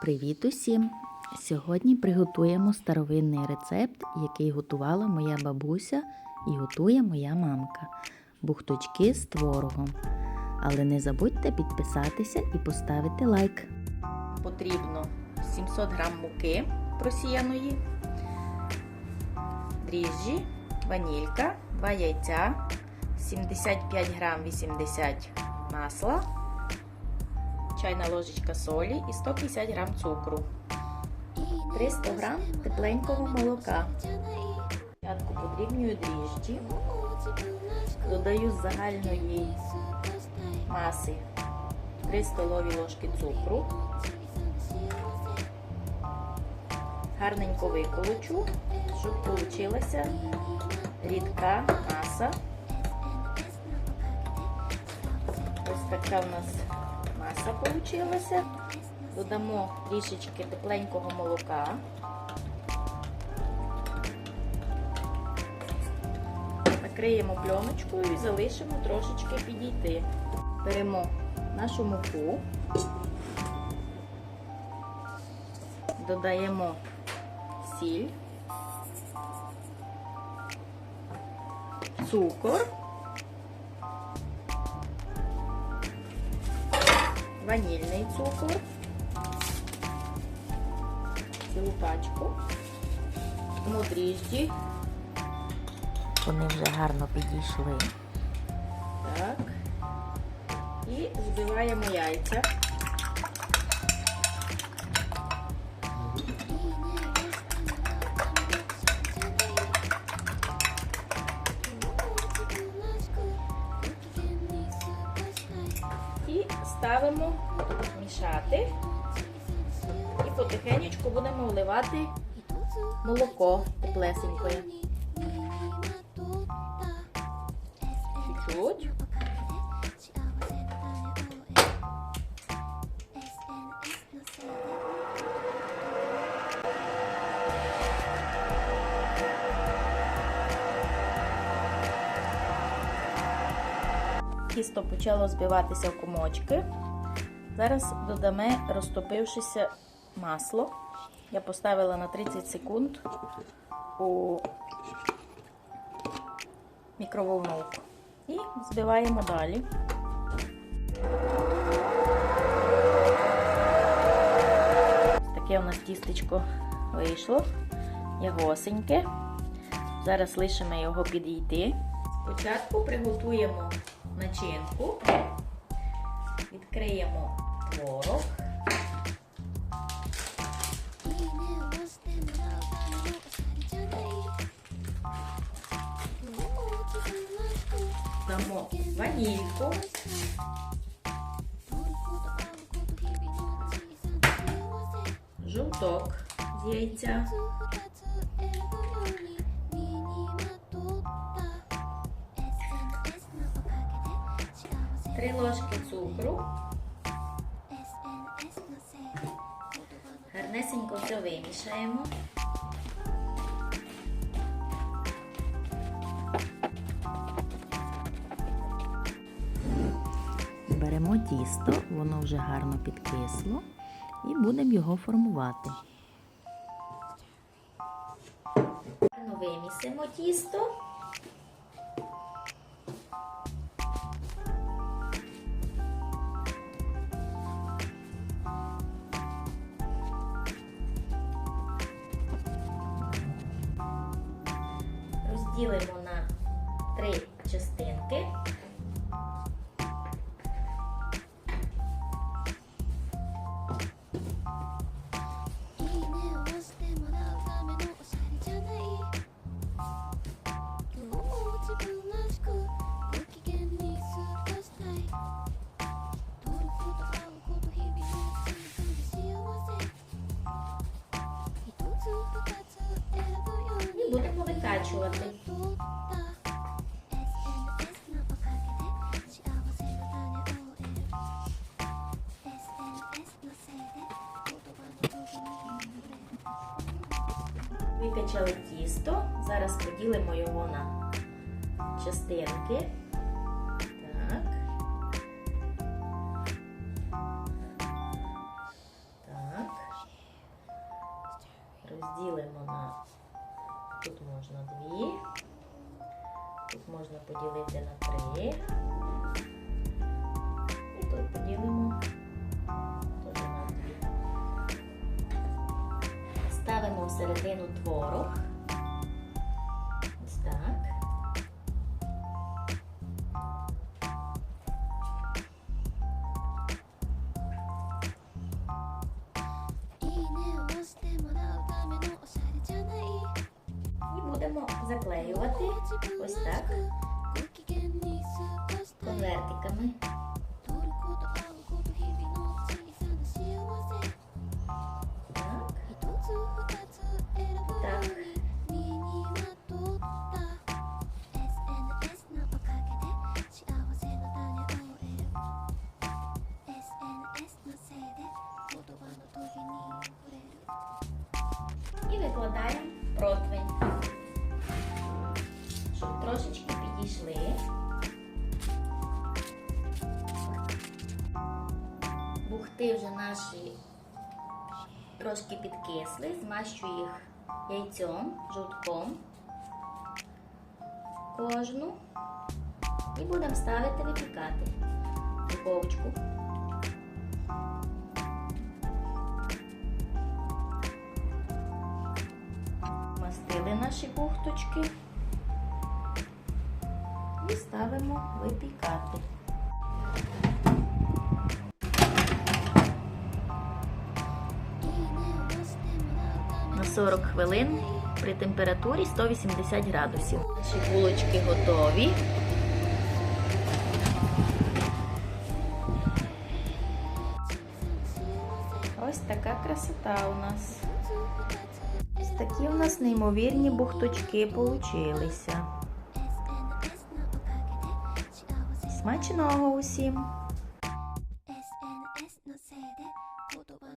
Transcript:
Привіт усім! Сьогодні приготуємо старовинний рецепт, який готувала моя бабуся і готує моя мамка. Бухточки з творогом. Але не забудьте підписатися і поставити лайк. Потрібно 700 г муки просіяної, дріжджі, ванілька, 2 яйця, 75 г 80 масла чайна ложечка солі і 150 г цукру, 300 г тепленького молока. Спочатку подрібнюю дріжджі, додаю з загальної маси 3 столові ложки цукру, гарненько виколочу, щоб вийшла рідка маса. Ось така у нас маса получилася. Додамо трішечки тепленького молока. Накриємо пленочкою і залишимо трошечки підійти. Беремо нашу муку, додаємо сіль, цукор. Ванільний цукор, цілу пачку, тому дріжджі. Вони вже гарно підійшли. Так. І збиваємо яйця. Ставимо мішати. І потихенечку будемо вливати молоко теплесенькое. Чуть-чуть. Тісто почало збиватися в комочки. Зараз додамо розтопившися масло. Я поставила на 30 секунд у мікроволновку. І збиваємо далі. Таке у нас тістечко вийшло. Ягосеньке. Зараз лишимо його підійти. Спочатку приготуємо начинку, відкриємо творог. Дамо ванільку, жовток з яйця, три ложки цукру. Гарнесенько все вимішаємо. Беремо тісто, воно вже гарно підкисло, і будемо його формувати. Гарно вимісимо тісто. Розділимо на три частинки. Будемо викачувати. Викачали тісто. Зараз поділимо його на частинки. Так. Так. розділимо на тут можна дві, тут можна поділити на три. І тут поділимо середину творог. Ось так. І будемо заклеювати. Ось так. Повертиками трошечки підійшли. Бухти вже наші трошки підкисли, змащу їх яйцем, жовтком кожну і будемо ставити випікати духовочку. Мастили наші бухточки і ставимо випікати. На 40 хвилин при температурі 180 градусів. Наші булочки готові. Ось така красота у нас. Ось такі у нас неймовірні бухточки получилися. Смачного усім!